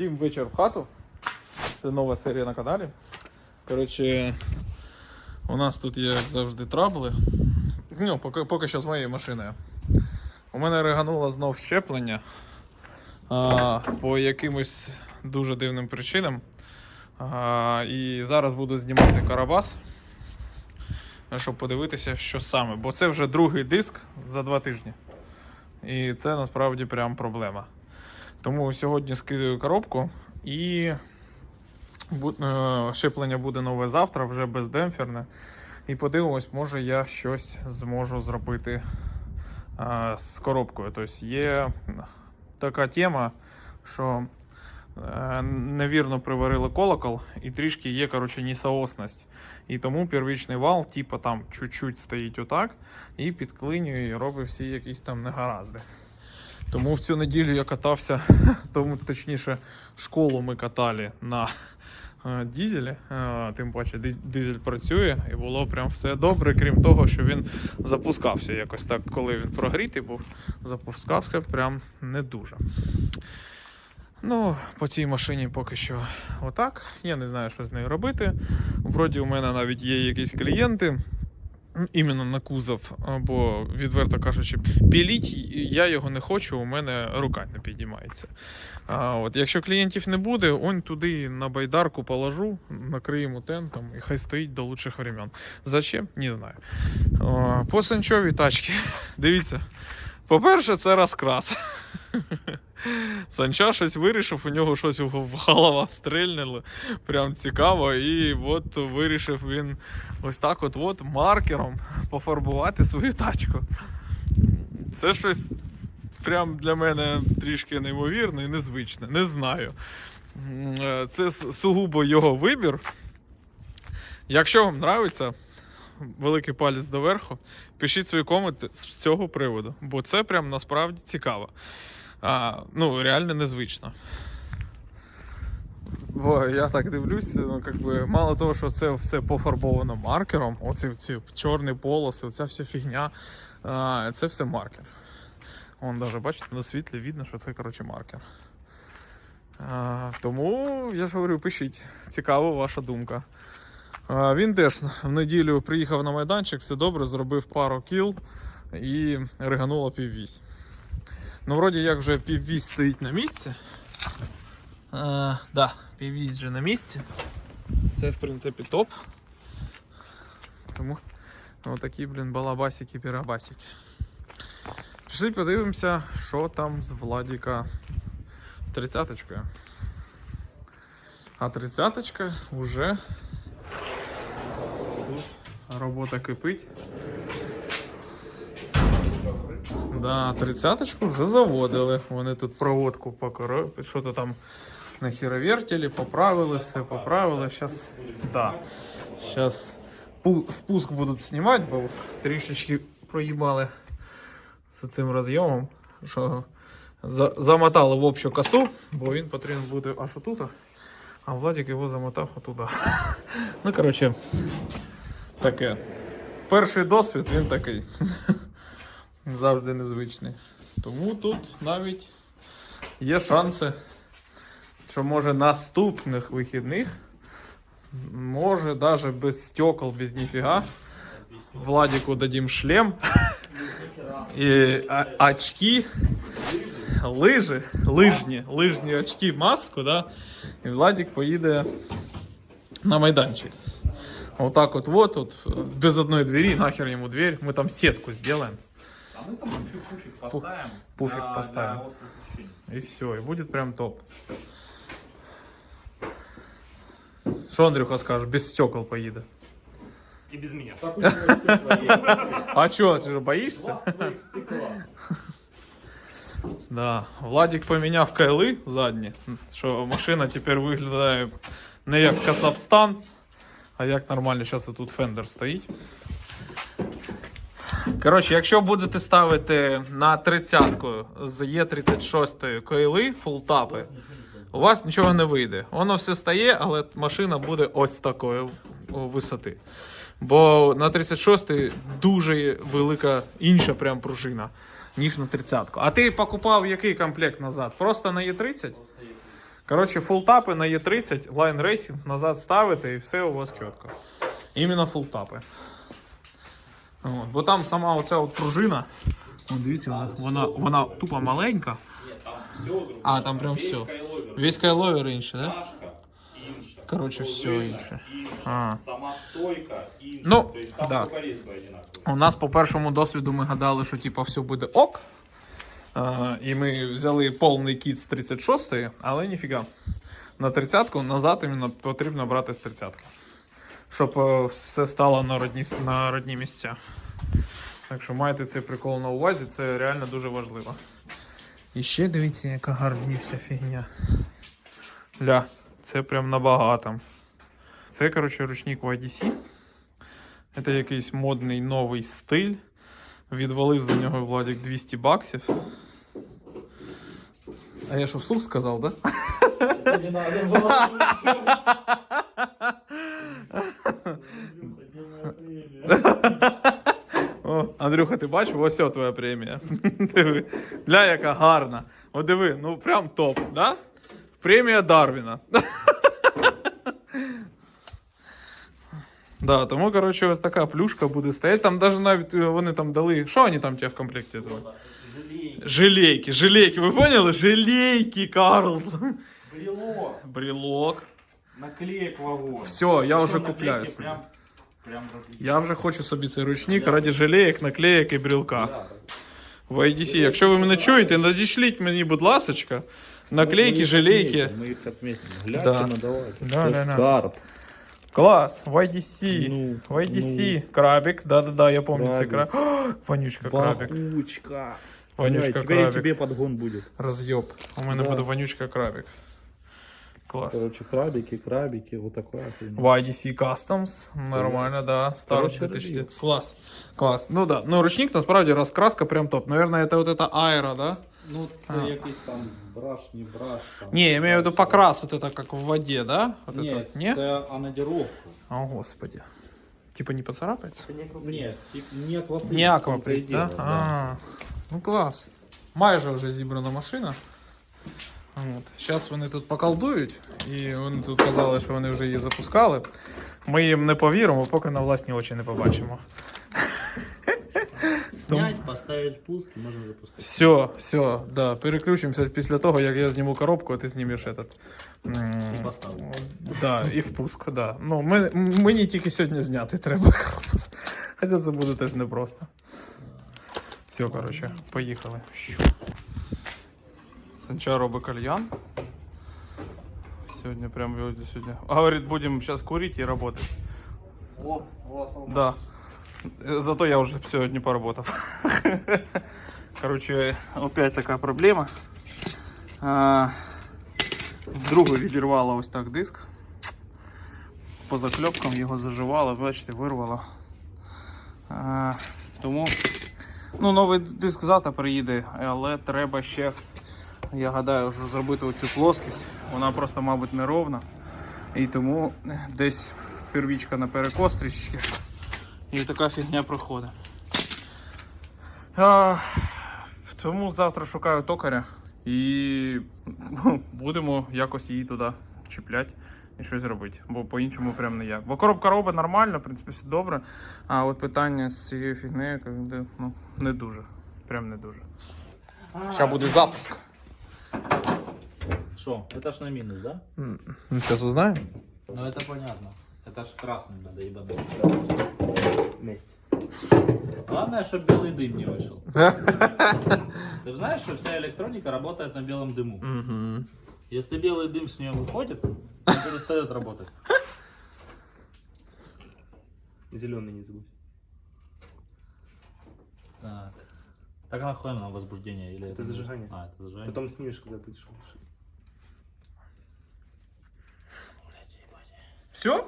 Всім вечір в хату. Це нова серія на каналі. Коротше, у нас тут є, як завжди, трабли. Ну, поки, поки що з моєю машиною. У мене регануло знов щеплення а, по якимось дуже дивним причинам. А, і зараз буду знімати карабас, щоб подивитися, що саме. Бо це вже другий диск за два тижні. І це насправді прям проблема. Тому сьогодні скидаю коробку і е, щеплення буде нове завтра, вже бездемпферне. І подивимось, може я щось зможу зробити е, з коробкою. Тобто є така тема, що е, невірно приварили колокол, і трішки є коротше, несоосність. І тому первічний вал, типу, там чуть-чуть стоїть отак, і підклинює, і робить всі якісь там негаразди. Тому в цю неділю я катався, тому точніше, школу ми катали на е, дізелі. Е, Тим паче дизель працює і було прям все добре, крім того, що він запускався якось так, коли він прогрітий був, запускався прям не дуже. Ну, по цій машині поки що отак. Я не знаю, що з нею робити. Вроді у мене навіть є якісь клієнти. Іменно на кузов, бо, відверто кажучи, піліть я його не хочу, у мене рука не підіймається. А, от, якщо клієнтів не буде, он туди на байдарку положу, накриємо тентом і хай стоїть до лучших времен. Зачем? Не знаю. А, по санчовій тачці. Дивіться. По-перше, це розкрас. Санча щось вирішив, у нього щось в голова стрельнуло. Прям цікаво. І от вирішив він ось так от, от маркером пофарбувати свою тачку. Це щось прям для мене трішки неймовірне і незвичне. Не знаю. Е, Це сугубо його вибір. Якщо вам нравиться, великий палець доверху, пишіть свої коменти з цього приводу, бо це прям насправді цікаво. А, ну, реально незвично. Бо я так дивлюсь, ну, как би, мало того, що це все пофарбовано маркером, оці ці чорні полоси, оця вся фігня, а, це все маркер. Вон даже, бачите, на світлі видно, що це коротше маркер. А, тому я ж говорю, пишіть, цікава ваша думка. Він теж в неділю приїхав на майданчик, все добре, зробив пару кіл і ригануло піввісь. Ну, вроді як вже піввісь стоїть на місці. А, да, піввісь вже на місці. Все, в принципі, топ. Тому отакі, блін, балабасики, пірабасики. Пішли подивимося, що там з Владіка 30-очкою. А 30-очка вже робота кипить. Да, 30-очку вже заводили. Вони тут проводку покоро... що то там нахіровертіли, поправили, все поправили. Сейчас, да. Сейчас впуск будуть знімати, бо трішечки проїбали з цим розйомом, що за- замотали в общу косу, бо він потрібен буде аж отут, а Владик його замотав отуда. Ну, коротше, таке. Перший досвід він такий. Завжди незвичний. Тому тут навіть є шанси, що може наступних вихідних, може навіть без стекол, без ніфіга, Владику дадим шлем і очки, лижи, лижні, лижні очки, маску, да? і Владик поїде на майданчик. Вот так вот, вот, вот, без одной двери, нахер ему дверь, мы там сетку сделаем. А мы там пуфик, пуфик поставим. пуфик для- поставим. для острых ощущений. И все, и будет прям топ. Что, Андрюха, скажешь? Без стекол поеду. И без меня. А чё, ты же боишься? Да, Владик поміняв кайли задні, що машина тепер виглядає не як Кацапстан, а як нормально. Зараз тут фендер стоїть. Коротше, якщо будете ставити на 30-ку з Е36 кайли, фултапи, у вас нічого не вийде. Воно все стає, але машина буде ось такої висоти. Бо на 36 дуже велика інша прям пружина, ніж на 30-ку. А ти покупав який комплект назад? Просто на Е30? Коротше, фултапи на Е30, лайн рейсинг, назад ставите і все у вас чітко. Іменно фултапи. От, бо там сама оця от пружина. О, дивіться, вона, вона, вона тупо маленька. Все. А, там прям все. Весь кайловер інший, да? Короче, Пружина інше. А. Сама стойка інша. Ну, там да. одинаковая. У нас по першому досвіду ми гадали, що типа все буде ок. І ми взяли повний кіт з 36-ї, але ніфіга. На 30-ку назад іменно потрібно брати з 30-ки. Щоб е, все стало на родні, на родні місця. Так що майте цей прикол на увазі, це реально дуже важливо. І ще дивіться, яка гарніша фігня. Ля, це прям набагато. Це, коротше, ручник YDC. Це якийсь модний новий стиль. Відвалив за нього Владик 200 баксів. А я що вслух сказав, да? О, Андрюха, ти бачив? Ось твоя премія. Диви. Ля, яка гарна. О, диви, ну прям топ, да? Премія Дарвіна. Да, тому, коротше, ось така плюшка буде стояти. Там навіть навіть е, вони там дали. Що вони там тебе в комплекті дали? Жалей. Желейки, желейки, ви поняли? Желейки, Карл. Брелок. Брелок. Наклеек вагон. Все, я Причем вже наклейки купляю собі. Прям, прям различные. Я вже хочу собі цей ручник раді желеєк, наклеєк і брілка. В IDC. Якщо ви мене чуєте, надішліть мені, будь ласочка, наклейки, желейки. Мы их отметим. Гляньте Да. на давайте. Да, Это да, да. скарб. Клас, в IDC. Ну, В IDC. Крабик, да-да-да, я помню. Крабик. О, Вонючка крабик. Бахучка. Вонючка Бля, теперь крабик. тебе подгон будет. Роз'єб. У мене Да. буде вонючка крабик. Клас. Короче, крабики, крабики, вот хуйня. IDC Customs. Нормально, да. Старт Короче, 2000. релиз. Клас. Клас. Ну да. Ну ручник насправді розкраска прям топ. Наверное, это вот это аэро, да? Ну, А. це якийсь там браш, не браш. Там, Не, я имею в виду покрас вот это как в воде, да? Вот Ні, это вот. Не? це анодировку. О, господи. Типа не поцарапается? Ні, тип, не акваплит. Не акваприт, да? А, ну клас. Майже вже зібрана машина. От. Зараз вони тут поколдують, і вони тут казали, що вони вже її запускали. Ми їм не повіримо, поки на власні очі не побачимо. Снять, поставить пуск и можно запускать. Все, все, да, переключимося після того, як я зніму коробку, а ти знімеш этот. м, І поставку. Да, і впуск, да. Ну, ми, мені тільки сьогодні зняти треба корпус. Хоча це буде теж непросто. Все, коротше, поїхали. Щу. Санча робить кальян. Сьогодні прям везде сьогодні. Говорить, будемо зараз курити і працювати. О, о, Да. Зато я уже сегодня поработал. Короче, опять такая проблема. А, Другу відірвало ось так диск. По закльопкам його заживало, бачите, вирвало. Тому ну, новий диск зата приїде, але треба ще, я гадаю, вже зробити оцю плоскість. Вона просто, мабуть, неровна. І тому десь первічка на перекос трішечки. І така фігня проходить. А, тому завтра шукаю токаря і ну, будемо якось її туди чіпляти і щось робити. Бо по-іншому прям ніяк. Бо коробка робить нормально, в принципі, все добре. А от питання з цією фігнею якби, ну, не дуже. Прям не дуже. Зараз буде запуск. Что? Это ж на минус, да? Ну, зараз узнаємо. Ну это понятно. Это ж красный надо ебануть. Месть. Главное, чтобы белый дым не вышел. Ты знаешь, что вся электроника работает на белом дыму? Если белый дым с нее выходит, он перестает работать. Зеленый не забудь. Так. Так нахуй на возбуждение? Или Это зажигание. А, это зажигание. Потом снимешь, когда будешь. Все?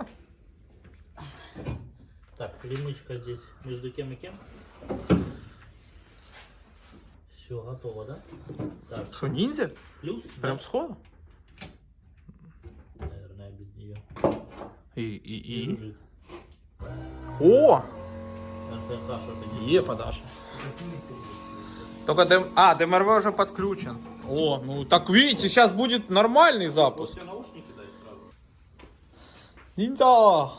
Так, перемычка здесь между кем и кем? Все, готово, да? Так, Що, ніндзя? плюс, Прям да? сходу? Наверное, без нее. І, і, і. Лежит. О! РТХ что-то не Є подашня. Только дем... А, ДМРВ уже подключен. О, ну так видите, сейчас будет нормальный запуск. Все наушники дай сразу. Ниндзя.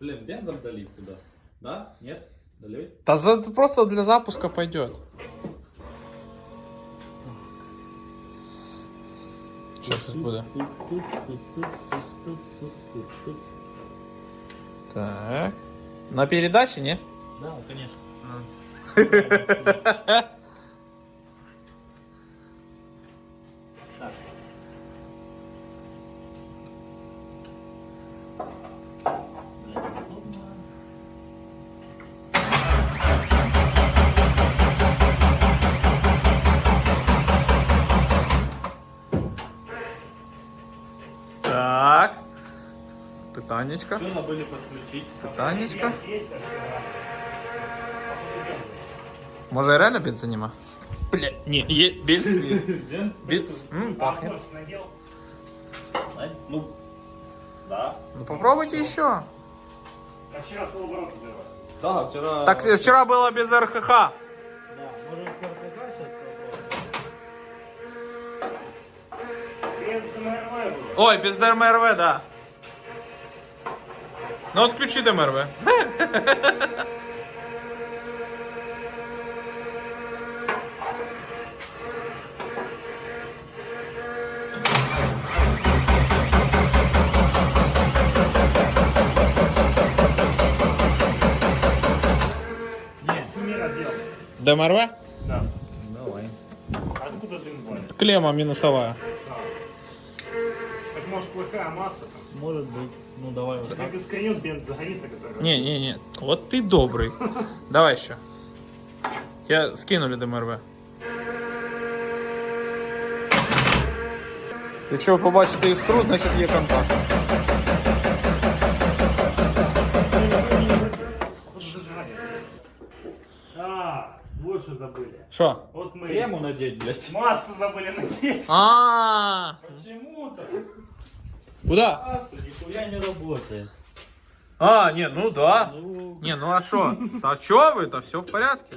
Блин, бензом долить туда. Да? Нет? Долить? Да за- просто для запуска пойдет. Что сейчас будет? Так. На передаче, не? Да, конечно. Питанечко. Что забыли подключить? Питанечко. Може реально бензин нема? Бля, не, є бензин. є. Бенз? Бен- М, пахнет. Ну, да. Ну попробуйте еще. А вчера полоборота взорвали. Да, вчера... Так вчера было без РХХ. Да, может, РПК сейчас попробуем? Без ДМРВ было. Ой, без ДМРВ, да. Ну отключи ДМРВ. ДМРВ? Да. Давай. Откуда дым валит? Клемма минусовая. Так может плохая масса там. Может быть. Ну, давай вот Сейчас так. как искренет бенз загорится, который... Не, не, не. Вот ты добрый. Давай еще. Я скинули ДМРВ. Якщо ви побачите іскру, значить є контакт. Вот зажигание. А, вот что забыли. Що? Вот мы Крему надеть, блядь. массу забыли надеть. А, Почему-то. Куда? Нихуя не работает. А, ні, ну да. Ну, Не, ну а що? Та чо ви? Та все в порядке.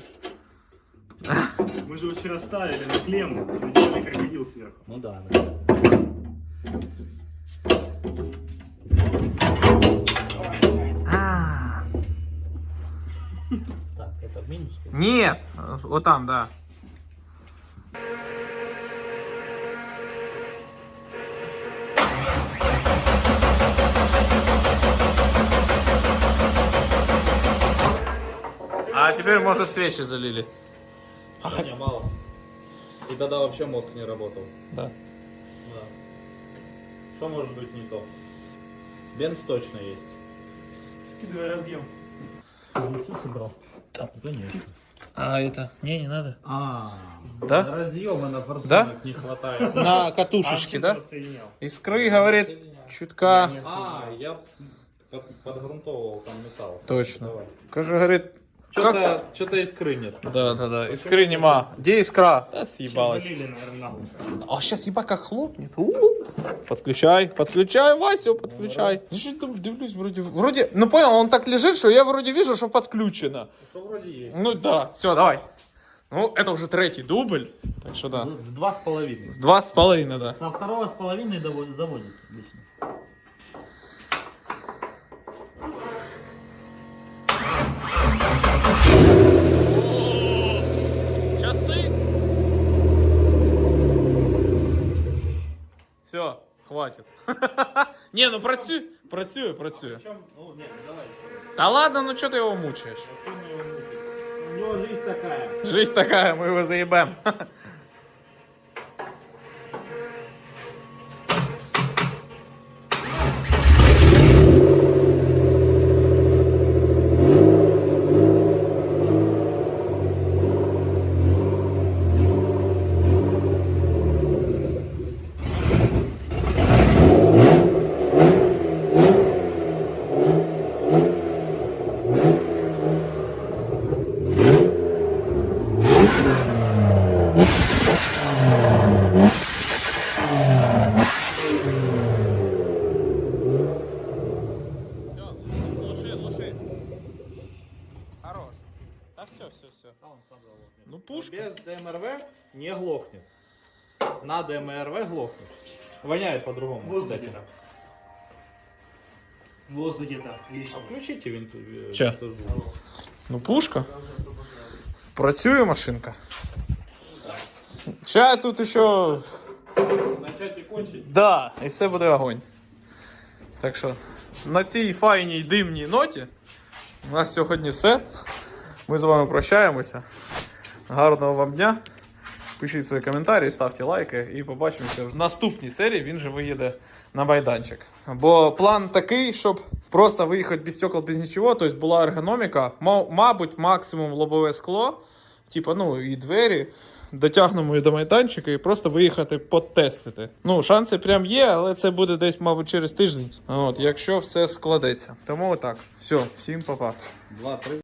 Мы же его вчера ставили на клемму. Надели крокодил сверху. ну да, да. А, Так, это минус. Нет, вот там, да. А теперь, может, свечи залили. Не, мало. И тогда вообще мозг не работал. Да. Да. Что может быть не то? Бенз точно есть. Скидывай разъем. Здесь собрал? Да. Конечно. А это? Не, не надо. А, Да? разъема на форсунок Да? не хватает. На катушечке, А, да? чем ты отсоединял? Искры, говорит, чутка. А, я под, подгрунтовывал там металл. Точно. Давай. Каже, говорит, как? Что-то, что-то искры нет. Да, да, да. Искры нема. Где искра? Да, съебалась. Залили, наверное. А сейчас ебать как хлопнет. У-у. Подключай, подключай, Васю, подключай. Ну что там дивлюсь, вроде, вроде, ну понял, он так лежит, что я вроде вижу, что подключено. Что вроде есть. Ну да, все, давай. Ну, это уже третий дубль, так что да. С два с половиной. Два с половиной, да. Со второго с половиной заводится обычно. Хватит. Не, ну працює, працює, працює. Ну еще. Та ладно, ну что ты его мучаешь? У него жизнь такая. Жизнь такая, мы его заебем. Да все, все, все. А он сам заглохнет. Ну пушка. Без ДМРВ не глохнет. на ДМРВ глохнуть. Воняет по-другому. Воздух кстати. где-то. Воздух где-то лишний. Включите винту. э, Че? Ну, пушка. Працює машинка. Ще тут ще. Начать и кончить. Да, і все буде огонь. Так що, на цій файній димній ноті у нас сьогодні все. Ми з вами прощаємося. Гарного вам дня. Пишіть свої коментарі, ставте лайки і побачимося в наступній серії. Він же виїде на майданчик. Бо план такий, щоб просто виїхати без стекол, без нічого. Тобто була ергономіка, мабуть, максимум лобове скло, типа, ну і двері. Дотягнемо її до майданчика і просто виїхати потестити. Ну, шанси прям є, але це буде десь, мабуть, через тиждень. От, якщо все складеться. Тому отак. Все, всім па-па.